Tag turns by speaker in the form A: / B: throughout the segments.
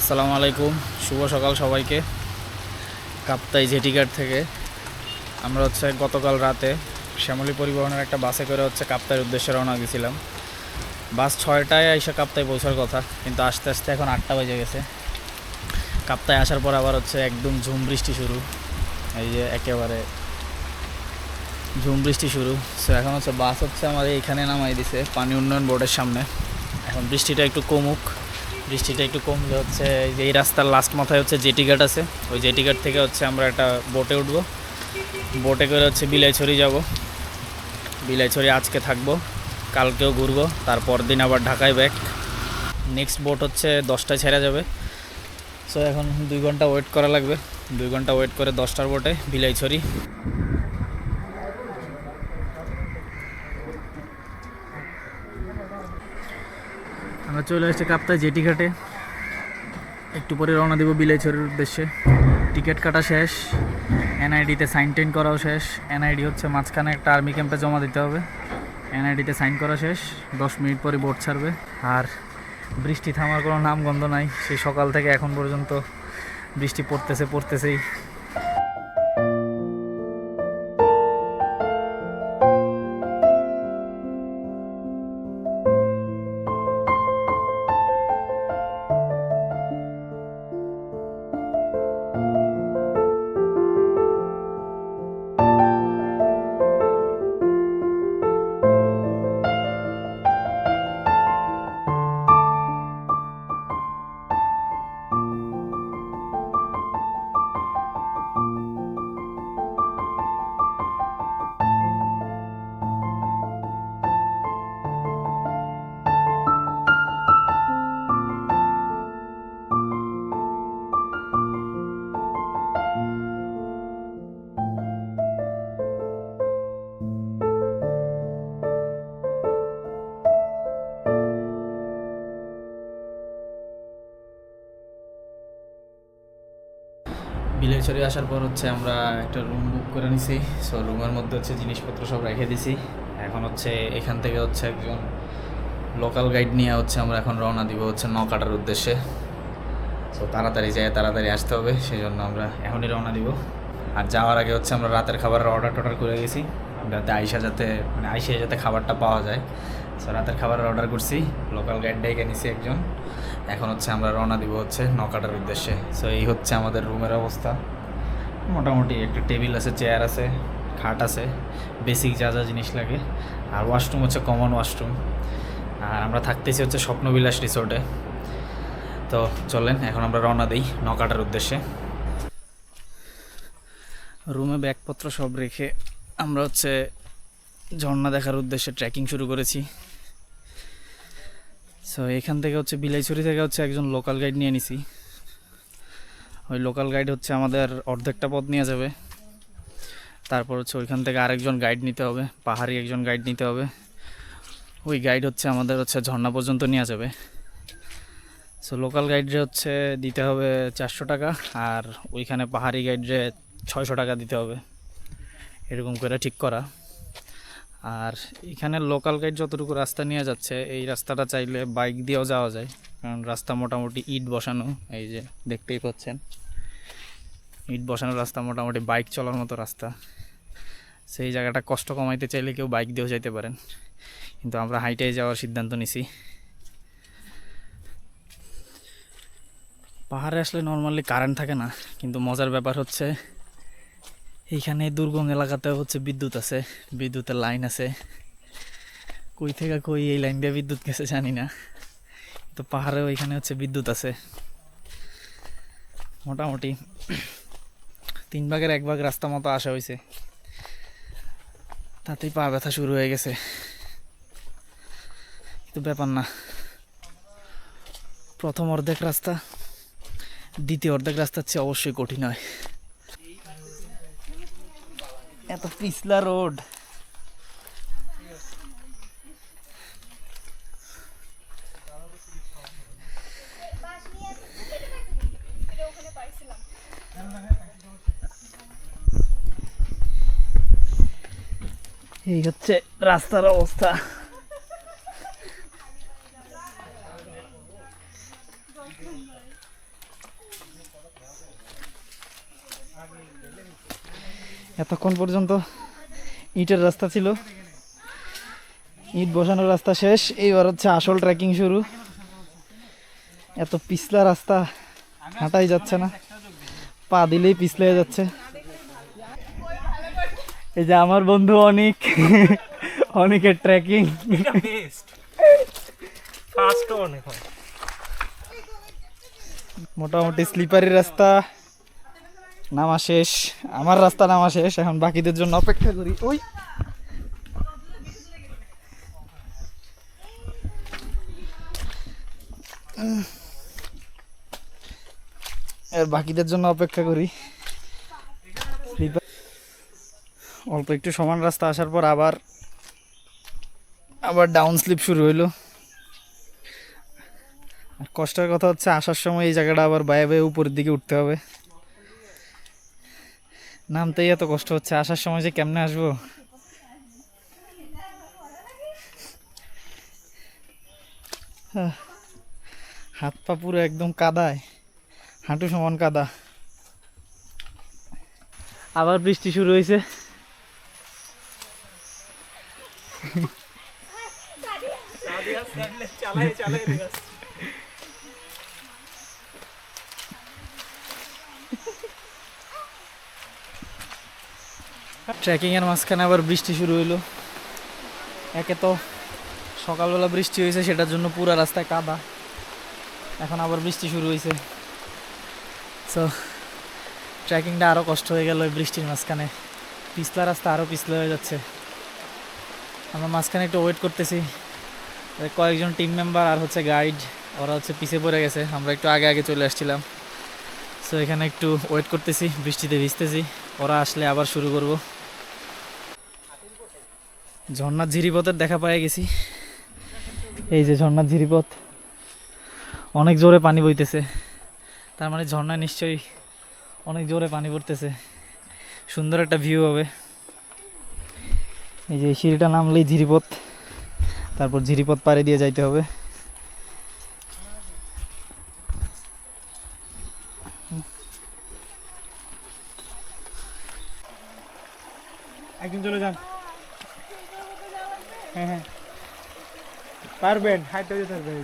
A: আসসালামু আলাইকুম। শুভ সকাল সবাইকে। কাপ্তাই জেটিঘাট থেকে। আমরা হচ্ছে গতকাল রাতে শ্যামলী পরিবহনের একটা বাসে করে হচ্ছে কাপ্তাইয়ের উদ্দেশ্যে রওনা দিয়েছিলাম। বাস ছয়টায় এসে কাপ্তায় পৌঁছার কথা, কিন্তু আস্তে আস্তে এখন আটটা বেজে গেছে। কাপ্তায় আসার পর আবার হচ্ছে একদম ঝুম বৃষ্টি শুরু। এই যে একেবারে ঝুম বৃষ্টি শুরু। সো এখন হচ্ছে বাস হচ্ছে আমাদের এইখানে নামাই দিছে পানি উন্নয়ন বোর্ডের সামনে। এখন বৃষ্টিটা একটু কমুক। বৃষ্টিটা একটু কমলে হচ্ছে, এই রাস্তার লাস্ট মাথায় হচ্ছে জেটি ঘাট আছে। ওই জেটি ঘাট থেকে হচ্ছে আমরা একটা বোটে উঠব। বোটে করে হচ্ছে বিলাইছড়ি যাব। বিলাইছড়ি আজকে থাকব, কালকেও ঘুরবো, তারপর দিন আবার ঢাকায় ব্যাক নেক্সট বোট হচ্ছে দশটায় ছেড়ে যাবে। সো এখন দুই ঘণ্টা ওয়েট করা লাগবে। দুই ঘণ্টা ওয়েট করে দশটার বোটে বিলাইছড়ি আমরা চলে আসছে কাপ্তায় জেটি ঘাটে। একটু পরে রওনা দেবো বিলাইছড়ির উদ্দেশ্যে। টিকিট কাটা শেষ এনআইডিতে সাইন টাইন করাও শেষ। এনআইডি হচ্ছে মাঝখানে একটা আর্মি ক্যাম্পে জমা দিতে হবে। এনআইডিতে সাইন করা শেষ, দশ মিনিট পরে বোট ছাড়বে। আর বৃষ্টি থামার কোনো নাম গন্ধ নাই, সেই সকাল থেকে এখন পর্যন্ত বৃষ্টি পড়তেছে, পড়তেছেই। বিলাইছড়ি আসার পর হচ্ছে আমরা একটা রুম বুক করে নিছি। সো রুমের মধ্যে হচ্ছে জিনিসপত্র সব রেখে দিছি। এখন হচ্ছে এখান থেকে হচ্ছে একজন লোকাল গাইড নিয়ে হচ্ছে আমরা এখন রওনা দিব হচ্ছে নকাটার উদ্দেশ্যে। সো তাড়াতাড়ি যাই, তাড়াতাড়ি আসতে হবে সেই জন্য আমরা এখনই রওনা দিব। আর যাওয়ার আগে হচ্ছে আমরা রাতের খাবারের অর্ডার টর্ডার করে গেছি। যাতে আইসা যাতে মানে আইসে যাতে খাবারটা পাওয়া যায়। সো রাতের খাবারের অর্ডার করছি। লোকাল গাইড ডেকে নিছি একজন। এখন হচ্ছে আমরা রওনা দিব হচ্ছে নকাটার উদ্দেশ্যে। সো এই হচ্ছে আমাদের রুমের অবস্থা। মোটামুটি একটা টেবিল আছে, চেয়ার আছে, খাট আছে বেসিক যা যা জিনিস লাগে। আর ওয়াশরুম হচ্ছে কমন ওয়াশরুম আর আমরা থাকতেছি হচ্ছে স্বপ্নবিলাস রিসোর্টে তো চলেন, এখন আমরা রওনা দিই নকাটার উদ্দেশ্যে। রুমে ব্যাগপত্র সব রেখে আমরা হচ্ছে ঝর্ণা দেখার উদ্দেশ্যে ট্রেকিং শুরু করেছি। সো এখান থেকে হচ্ছে বিলাইছড়ি থেকে হচ্ছে একজন লোকাল গাইড নিয়ে নিছি। ওই লোকাল গাইড হচ্ছে আমাদের অর্ধেকটা পথ নিয়ে যাবে। তারপর হচ্ছে ওইখান থেকে আরেকজন গাইড নিতে হবে, পাহাড়ি একজন গাইড নিতে হবে। ওই গাইড হচ্ছে আমাদের হচ্ছে ঝর্ণা পর্যন্ত নিয়ে যাবে। সো লোকাল গাইডরে হচ্ছে দিতে হবে চারশো টাকা আর ওইখানে পাহাড়ি গাইডরে ছয়শো টাকা দিতে হবে। এরকম করে ঠিক করা। আর এখানে লোকাল গাইড যতটুকু রাস্তা নিয়ে যাচ্ছে, এই রাস্তাটা চাইলে বাইক দিয়েও যাওয়া যায়। কারণ রাস্তা মোটামুটি ইট বসানো, এই যে দেখতেই পাচ্ছেন। ইট বসানো রাস্তা মোটামুটি বাইক চলার মতো রাস্তা। সেই জায়গাটা কষ্ট কমাইতে চাইলে কেউ বাইক দিয়েও যাইতে পারেন। কিন্তু আমরা হাইটাই যাওয়ার সিদ্ধান্ত নিছি। পাহাড়ে আসলে নর্মালি কারেন্ট থাকে না, কিন্তু মজার ব্যাপার হচ্ছে এইখানে দুর্গম এলাকাতে হচ্ছে বিদ্যুৎ আছে, বিদ্যুতের লাইন আছে। কই থেকে কই এই লাইন দিয়ে বিদ্যুৎ গেছে জানি না। তো পাহাড়েও এখানে হচ্ছে বিদ্যুৎ আছে। মোটামুটি তিন ভাগের এক ভাগ রাস্তা মতো আসা হয়েছে। তাতেই পা ব্যথা শুরু হয়ে গেছে। কিন্তু ব্যাপার না। প্রথম অর্ধেক রাস্তা, দ্বিতীয় অর্ধেক রাস্তার চেয়ে অবশ্যই কঠিন হয়। এত পিছলা রোড। এই হচ্ছে রাস্তার অবস্থা। এতক্ষণ পর্যন্ত ইটের রাস্তা ছিল। ইট বসানোর রাস্তা শেষ। এইবার হচ্ছে আসল ট্রেকিং শুরু। এত পিছলা রাস্তা হাঁটাই যাচ্ছে না। পা দিলেই পিছলে যাচ্ছে। এই যে আমার বন্ধু অনেক অনেকের ট্রেকিং মোটামুটি স্লিপারি রাস্তা। নামা শেষ, আমার রাস্তা নামা শেষ, এখন বাকিদের জন্য অপেক্ষা করি। ওই। বাকিদের জন্য অপেক্ষা করি। অল্প একটু সমান রাস্তা আসার পর আবার আবার ডাউন স্লিপ শুরু হইল। আর কষ্টের কথা হচ্ছে, আসার সময় এই জায়গাটা আবার বায়ে বায়ে উপরের দিকে উঠতে হবে। নামতেই এত কষ্ট হচ্ছে, আসার সময় যে কেমনে আসব? হাত পা পুরো একদম কাদায়, হাঁটু সমান কাদা। আবার বৃষ্টি শুরু হয়েছে।
B: চালাই চালাই
A: ট্রেকিং এর মাঝখানে আবার বৃষ্টি শুরু হইল। একে তো সকালবেলা বৃষ্টি হয়েছে সেটার জন্য পুরো রাস্তায় কাদা। এখন আবার বৃষ্টি শুরু হয়েছে সো ট্রেকিংটা আরও কষ্ট হয়ে গেল বৃষ্টির মাঝখানে। পিছলা রাস্তা আরও পিছলা হয়ে যাচ্ছে। আমরা মাঝখানে একটু ওয়েট করতেছি। কয়েকজন টিম মেম্বার আর হচ্ছে গাইড ওরা হচ্ছে পিছে পড়ে গেছে। আমরা একটু আগে আগে চলে আসছিলাম। সো এখানে একটু ওয়েট করতেছি, বৃষ্টিতে ভিজতেছি। ওরা আসলে আবার শুরু করব। ঝর্ণার ঝিরিপথের দেখা পাই গেছি। এই যে ঝর্ণার ঝিরিপথ। অনেক জোরে পানি বইতেছে। তার মানে ঝর্ণায় নিশ্চয়ই অনেক জোরে পানি পড়তেছে। সুন্দর একটা ভিউ হবে। এই যে সিঁড়িটা নামলেই ঝিরিপথ। তারপর ঝিরিপথ পাড়ে দিয়ে যাইতে হবে।
B: একদিন চলে যান। হ্যাঁ হ্যাঁ। পারবেন হাইটে যেতে পারবেন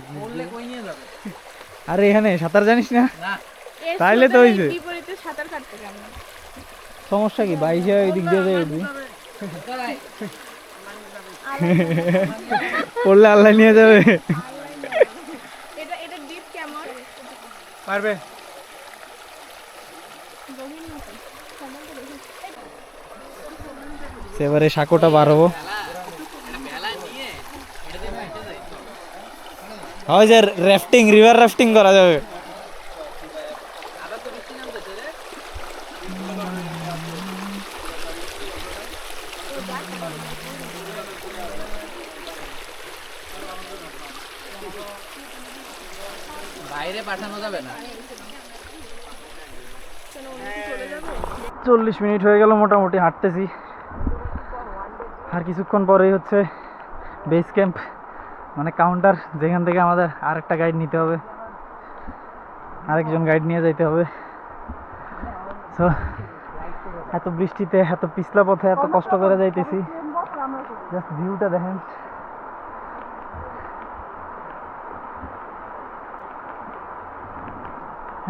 A: আরে এখানে সাঁতার জানিস না? তাইলে তো হইছে।
C: বিপরীতে সাঁতার কাটতে কেমন?
A: সমস্যা কি? বাইশে ওই দিক দিয়ে যাই উঠবি। পড়লে আল্লাহ নিয়ে যাবে।
C: এটা এটা ডিপ কেমন?
B: পারবে
C: গভীর মতো কেমন করে দেখি।
A: এবারে সাঁকোটা বার হব হয় যে রাফটিং রিভার রাফটিং করা যাবে।
D: বাইরে পাঠানো যাবে না।
A: চল্লিশ মিনিট হয়ে গেল মোটামুটি হাঁটতেছি। আর কিছুক্ষণ পরেই হচ্ছে বেস ক্যাম্প মানে কাউন্টার যেখান থেকে আমাদের আরেকটা গাইড নিতে হবে। আরেকজন গাইড নিয়ে যাইতে হবে। তো এত বৃষ্টিতে, এত পিছলা পথে এত কষ্ট করে যাইতেছি। জাস্ট ভিউটা দেখেন।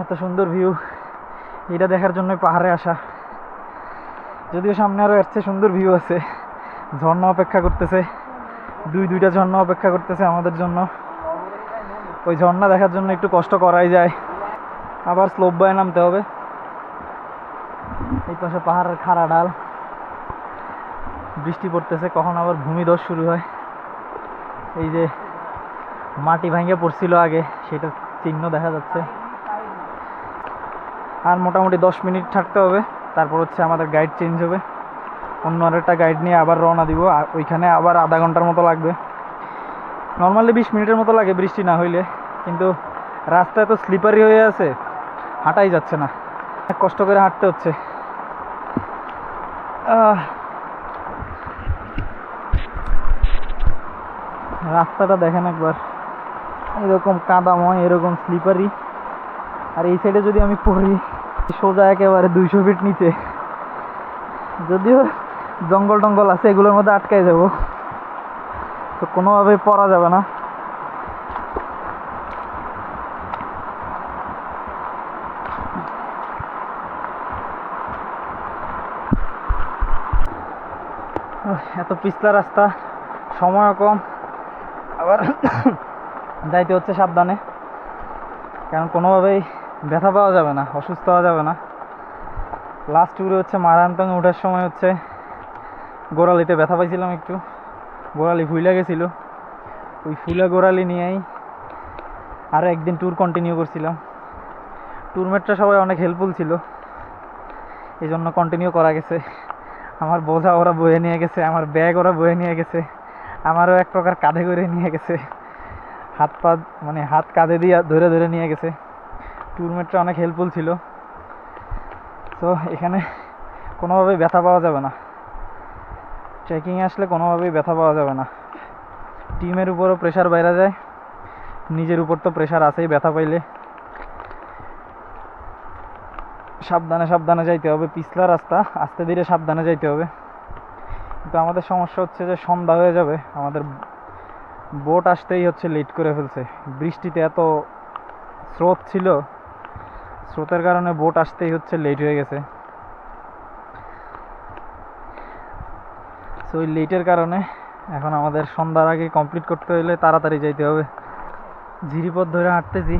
A: এত সুন্দর ভিউ এটা দেখার জন্য পাহাড়ে আসা। যদিও সামনে আরও এর চেয়ে সুন্দর ভিউ আছে। ঝর্ণা অপেক্ষা করতেছে। দুই, দুইটা ঝর্ণা অপেক্ষা করতেছে আমাদের জন্য। ওই ঝর্ণা দেখার জন্য একটু কষ্ট করাই যায়। আবার স্লোপ বয়ে নামতে হবে। এই পাশে পাহাড়ের খাড়া ডাল। বৃষ্টি পড়তেছে, কখন আবার ভূমিধস শুরু হয়। এই যে মাটি ভাঙে পড়ছিল আগে, সেটা চিহ্ন দেখা যাচ্ছে। আর মোটামুটি দশ মিনিট থাকতে হবে। তারপর হচ্ছে আমাদের গাইড চেঞ্জ হবে। অন্য আরেকটা গাইড নিয়ে আবার রওনা দিব, আর ওইখানে আবার আধা ঘণ্টার মতো লাগবে। নর্মালি বিশ মিনিটের মতো লাগে বৃষ্টি না হইলে, কিন্তু রাস্তা এত স্লিপারি হয়ে আছে, হাঁটাই যাচ্ছে না। কষ্ট করে হাঁটতে হচ্ছে। রাস্তাটা দেখেন একবার। এরকম কাদাময়, এরকম স্লিপারি আর এই সাইডে যদি আমি পড়ি, সোজা একেবারে দুইশো ফিট নিচে। যদিও জঙ্গল টঙ্গল আছে, এগুলোর মধ্যে আটকায় যাব। তো কোনোভাবে পড়া যাবে না। এত পিছলা রাস্তা সময় কম। আবার যাইতে হচ্ছে সাবধানে। কারণ কোনোভাবেই ব্যথা পাওয়া যাবে না, অসুস্থ হওয়া যাবে না। লাস্ট ট্যুরে হচ্ছে মারান্তং ওঠার সময় হচ্ছে গোড়ালিতে ব্যথা পাইছিলাম একটু। গোড়ালি ফুইলা গেছিল। ওই ফুলা গোড়ালি নিয়েই আরও একদিন ট্যুর কন্টিনিউ করছিলাম। ট্যুরমেটরা সবাই অনেক হেল্পফুল ছিল। এই জন্য কন্টিনিউ করা গেছে। আমার বোঝা ওরা বয়ে নিয়ে গেছে, আমার ব্যাগ ওরা বয়ে নিয়ে গেছে, আমারও এক প্রকার কাঁধে করে নিয়ে গেছে। হাত পা মানে হাত কাঁধে দিয়ে ধরে ধরে নিয়ে গেছে। ট্যুরমেটরা অনেক হেল্পফুল ছিল। তো এখানে কোনোভাবেই ব্যথা পাওয়া যাবে না। ট্রেকিংয়ে আসলে কোনোভাবেই ব্যথা পাওয়া যাবে না। টিমের উপরও প্রেশার বাইরে যায়। নিজের উপর তো প্রেশার আছেই ব্যথা পাইলে। সাবধানে সাবধানে যাইতে হবে, পিছলা রাস্তা। আস্তে ধীরে সাবধানে যাইতে হবে। কিন্তু আমাদের সমস্যা হচ্ছে যে সন্ধ্যা হয়ে যাবে। আমাদের বোট আসতেই হচ্ছে লেট করে ফেলছে। বৃষ্টিতে এত স্রোত ছিল। স্রোতের কারণে বোট আসতেই হচ্ছে লেট হয়ে গেছে সো ওই লেটের কারণে এখন আমাদের সন্ধ্যার আগে কমপ্লিট করতে হলে তাড়াতাড়ি যাইতে হবে। ঝিরিপথ ধরে হাঁটতেছি।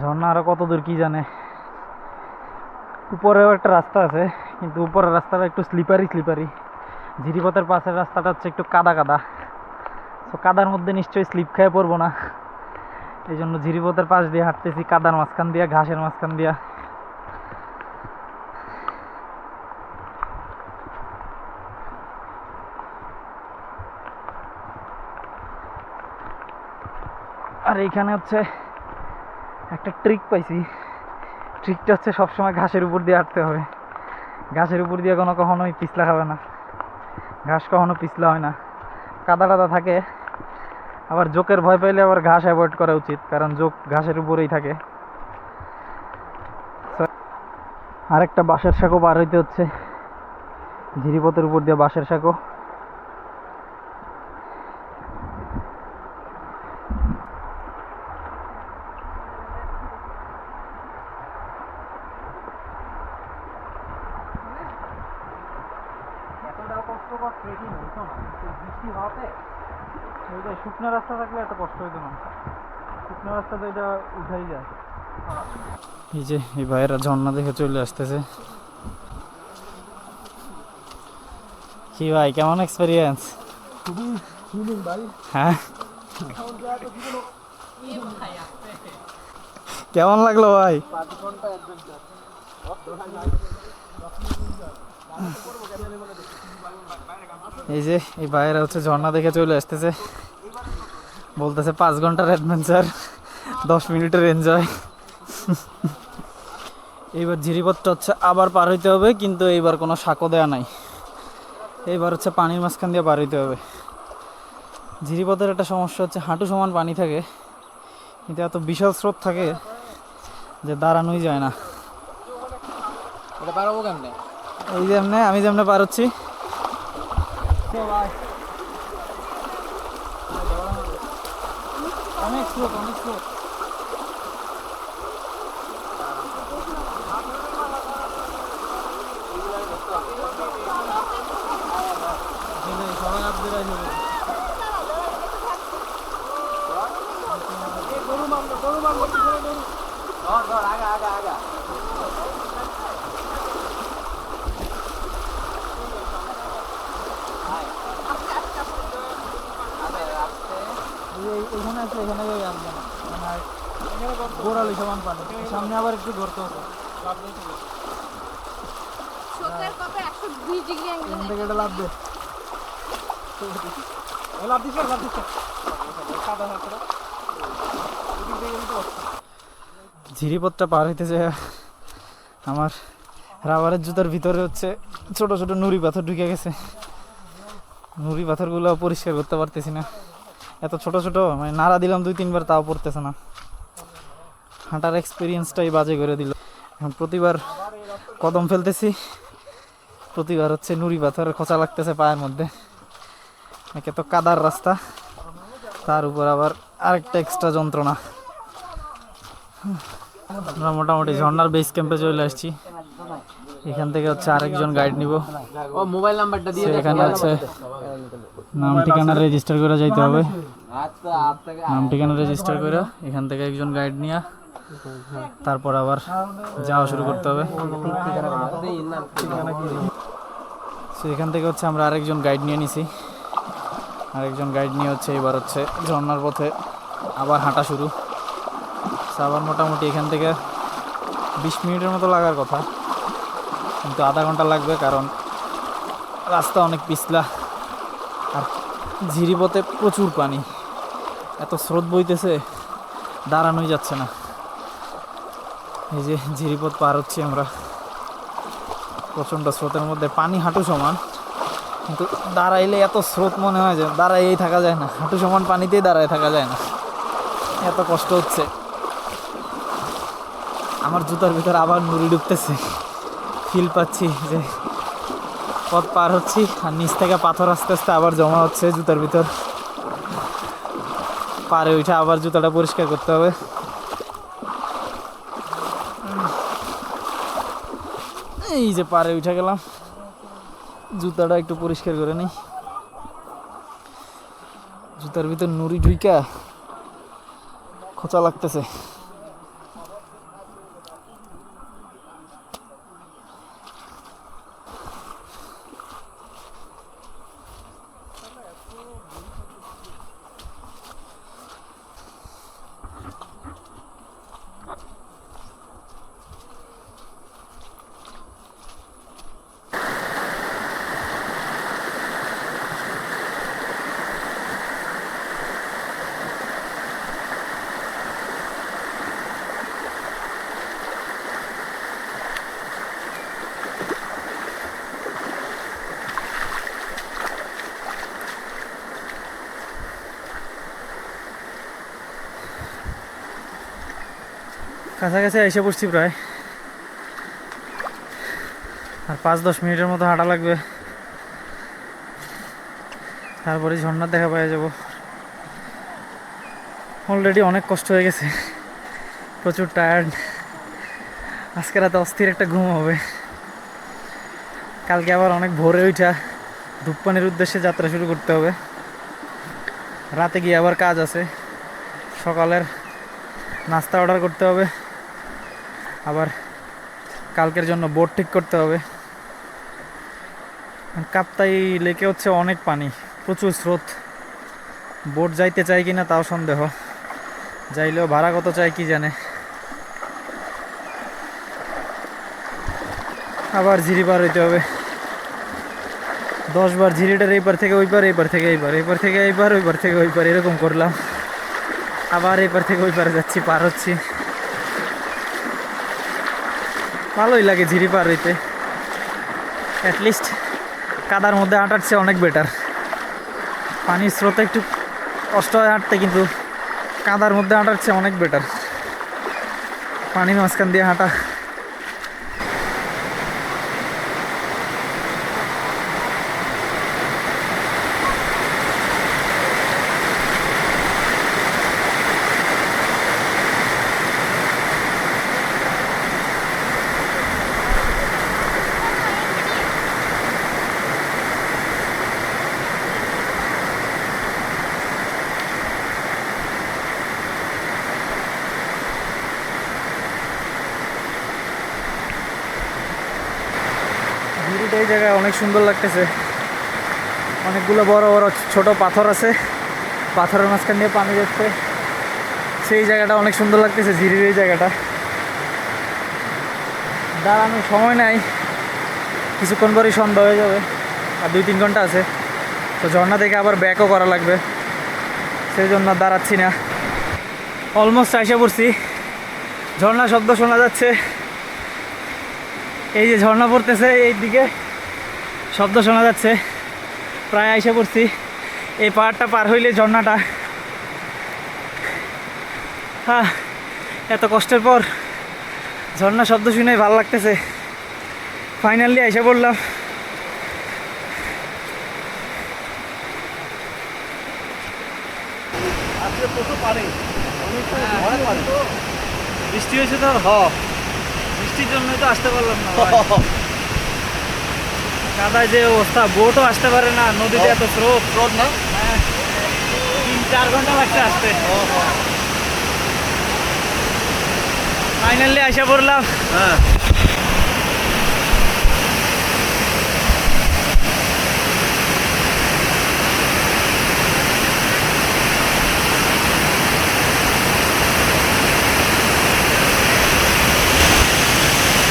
A: ঝর্ণা আরও কত দূর কি জানে। উপরেও একটা রাস্তা আছে, কিন্তু উপরের রাস্তাটা একটু স্লিপারি স্লিপারি ঝিরিপথের পাশের রাস্তাটা হচ্ছে একটু কাদা কাদা। তো কাদার মধ্যে নিশ্চয়ই স্লিপ খেয়ে পড়ব না। এই জন্য ঝিরিপথের পাশ দিয়ে হাঁটতেছি, কাদার মাঝখান দিয়া, ঘাসের মাঝখান দিয়া আর এইখানে হচ্ছে একটা ট্রিক পাইছি। ট্রিকটা হচ্ছে সবসময় ঘাসের উপর দিয়ে হাঁটতে হবে। ঘাসের উপর দিয়ে কোনো কখনোই পিছলা হবে না। ঘাস কখনো পিছলা হয় না। কাদা টাদা থাকে। আবার জোকের ভয় পাইলে আবার ঘাস অ্যাভয়েড করা উচিত, কারণ জোক ঘাসের উপরেই থাকে। আরেকটা বাঁশের শাঁখো পার হইতে হচ্ছে। ঝিরিপথের উপর দিয়ে বাঁশের শাঁখো কষ্টকর হইতো না বৃষ্টি হওয়াতে ওইটা শুকনো রাস্তা থাকলে এত কষ্ট হইতো না। শুকনো রাস্তা তো এটা উঠাই যায়। এই যে এই ভাইয়েরা ঝর্ণা দেখে চলে আসতেছে। কি ভাই কেমন এক্সপিরিয়েন্স হ্যাঁ? কেমন লাগল ভাই? এই যে এই ভাইয়েরা হচ্ছে ঝর্ণা দেখে চলে আসতেছে। বলতেছে পাঁচ ঘণ্টার অ্যাডভেঞ্চার দশ মিনিটের এনজয় এইবার ঝিরিপথটা হচ্ছে আবার পার হইতে হবে কিন্তু এইবার কোনো সাঁকো দেওয়া নাই। এইবার হচ্ছে পানির মাঝখান দিয়ে পার হইতে হবে। ঝিরিপথের একটা সমস্যা হচ্ছে হাঁটু সমান পানি থাকে কিন্তু এত বিশাল স্রোত থাকে যে দাঁড়ানোই যায় না। এই যেমনে আমি যেমনে পার হচ্ছি। অনেক স্রোত অনেক স্রোত সবাই আপদের আসবে
D: ধর ধর আগা আগা আগা
A: এই- এইখানে আছে এখানে যাই আসবে না মানে আর গোড়ালি সমান পানি ধরতে হবে।
C: একশো
A: লাভ
B: লাভ
A: ঝিরিপথটা পার হইতে যায় আমার রাবারের জুতার ভিতরে হচ্ছে ছোট ছোট নুড়ি পাথর ঢুকে গেছে। নুড়ি পাথরগুলো পরিষ্কার করতে পারতেছি না। এত ছোট ছোট মানে নাড়া দিলাম দুই তিনবার তাও পড়তেছে না। হাঁটার এক্সপিরিয়েন্সটাই বাজে করে দিল। এখন প্রতিবার কদম ফেলতেছি। প্রতিবার হচ্ছে নুড়ি পাথর খোঁচা লাগতেছে পায়ের মধ্যে। একে তো কাদার রাস্তা। তার উপর আবার আরেকটা এক্সট্রা যন্ত্রণা। আমরা মোটামুটি ঝর্ণার বেস ক্যাম্পে চলে আসছি। এখান থেকে হচ্ছে আরেকজন গাইড নিব।
D: ও মোবাইল নাম্বারটা দিয়ে
A: এখানে হচ্ছে নাম ঠিকানা রেজিস্টার করে যাইতে হবে।
D: আচ্ছা
A: নাম ঠিকানা রেজিস্টার করে এখান থেকে একজন গাইড নিয়ে তারপর আবার যাওয়া শুরু করতে হবে। সো এখান থেকে হচ্ছে আমরা আরেকজন গাইড নিয়ে নিছি। আরেকজন গাইড নিয়ে হচ্ছে এবার হচ্ছে ঝর্নার পথে আবার হাঁটা শুরু। আবার মোটামুটি এখান থেকে বিশ মিনিটের মতো লাগার কথা। কিন্তু আধা ঘণ্টা লাগবে কারণ রাস্তা অনেক পিছলা আর ঝিরিপথে প্রচুর পানি। এত স্রোত বইতেছে, দাঁড়ানোই যাচ্ছে না। এই যে ঝিরিপথ পার হচ্ছি আমরা। প্রচণ্ড স্রোতের মধ্যে পানি হাঁটু সমান, কিন্তু দাঁড়াইলে এত স্রোত মনে হয় যে দাঁড়াইয়েই থাকা যায় না। হাঁটু সমান পানিতেই দাঁড়ায় থাকা যায় না। এত কষ্ট হচ্ছে। আমার জুতার ভিতর আবার নুড়ি ঢুকতেছে ফিল পাচ্ছি যে পথ পার হচ্ছি, আর নিচ থেকে পাথর আস্তে আস্তে আবার জমা হচ্ছে জুতার ভিতর। পারে উঠে আবার জুতাটা পরিষ্কার করতে হবে। এই যে পারে উঠে গেলাম। জুতাটা একটু পরিষ্কার করে নিই। জুতার ভিতর নুড়ি ঢুইকা খোঁচা লাগতেছে। কাছাকাছি এসে পড়ছি প্রায়। আর পাঁচ দশ মিনিটের মতো হাঁটা লাগবে। তারপরে ঝর্ণার দেখা পাওয়া যাব। অলরেডি অনেক কষ্ট হয়ে গেছে। প্রচুর টায়ার্ড আজকে রাতে অস্থির একটা ঘুম হবে। কালকে আবার অনেক ভোরে উঠা ধূপপানির উদ্দেশ্যে যাত্রা শুরু করতে হবে। রাতে গিয়ে আবার কাজ আছে। সকালের নাস্তা অর্ডার করতে হবে। কালকের জন্য বোট ঠিক করতে হবে। কাপ্তাই লেকে হচ্ছে অনেক পানি, প্রচুর স্রোত। বোট যাইতে চাই কি না তাও সন্দেহ। যাইলেও ভাড়া কত চাই কি জানে। আবার ঝিরি পার হইতে হবে। দশ বার ঝিরিটার এই পার থেকে ওই পার এই পার থেকে এই পার এই পার থেকে এই পার ওই পার থেকে ওই পার এরকম করলাম। আবার এই পার থেকে ওই পারে যাচ্ছি, পার হচ্ছি। ভালোই লাগে ঝিরি পার হইতে। অ্যাটলিস্ট কাদার মধ্যে হাঁটার চেয়ে অনেক বেটার পানির স্রোতে একটু কষ্ট হয় হাঁটতে, কিন্তু কাদার মধ্যে হাঁটার চেয়ে অনেক বেটার পানির মাঝখান দিয়ে হাঁটা ভিউটা এই জায়গায় অনেক সুন্দর লাগতেছে। অনেকগুলো বড় বড় ছোট পাথর আছে। পাথরের মাঝখান দিয়ে পানি যাচ্ছে। সেই জায়গাটা অনেক সুন্দর লাগতেছে, ঝিরির এই জায়গাটা। দাঁড়ানোর সময় নাই। কিছুক্ষণ পরেই সন্ধ্যা হয়ে যাবে, আর দুই তিন ঘণ্টা আছে। তো ঝর্ণা থেকে আবার ব্যাকও করা লাগবে। সেই জন্য দাঁড়াচ্ছি না। অলমোস্ট আইসা পড়ছি। ঝর্ণা শব্দ শোনা যাচ্ছে। এই যে ঝর্ণা পড়তেছে এই দিকে শব্দ শোনা যাচ্ছে। প্রায় আইসা পড়ছি। এই পাহাড়টা পার হইলে ঝর্ণাটা। হ্যাঁ এত কষ্টের পর ঝর্ণা শব্দ শুনে ভালো লাগতেছে। ফাইনালি এসে পড়লাম। পানি। বৃষ্টি হয়েছে তো? হ। বৃষ্টির জন্য তো আসতে পারলাম না। কাদায় যে অবস্থা বোটও আসতে পারে না নদীতে এত স্রোত। স্রোত না? তিন চার ঘণ্টা লাগছে আসতে। ফাইনালি আসা পড়লাম।
B: হ্যাঁ।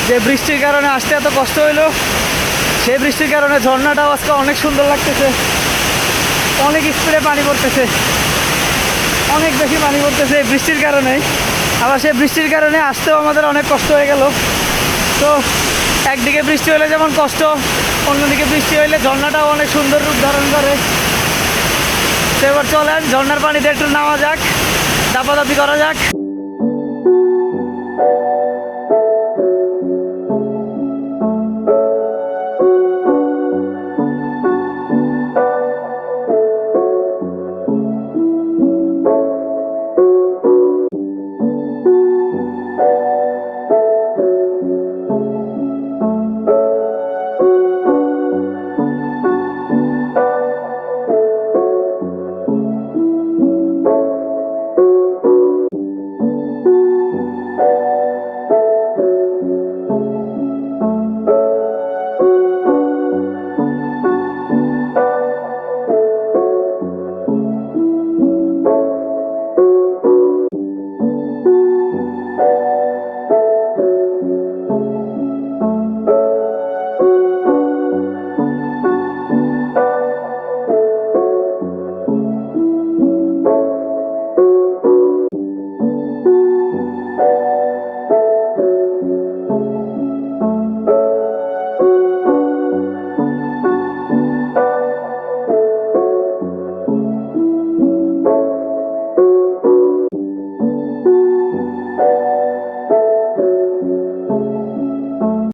A: যে বৃষ্টির কারণে আসতে এত কষ্ট হইল। সেই বৃষ্টির কারণে ঝর্ণাটাও আজকে অনেক সুন্দর লাগতেছে। অনেক স্পিডে পানি পড়তেছে। অনেক বেশি পানি পড়তেছে এই বৃষ্টির কারণে আবার সেই বৃষ্টির কারণে আসতেও আমাদের অনেক কষ্ট হয়ে গেল। তো, একদিকে বৃষ্টি হলে যেমন কষ্ট, অন্যদিকে বৃষ্টি হইলে ঝর্ণাটাও অনেক সুন্দর রূপ ধারণ করে। তো এবার চলেন, ঝর্ণার পানিতে একটু নামা যাক, দাপাদাপি করা যাক।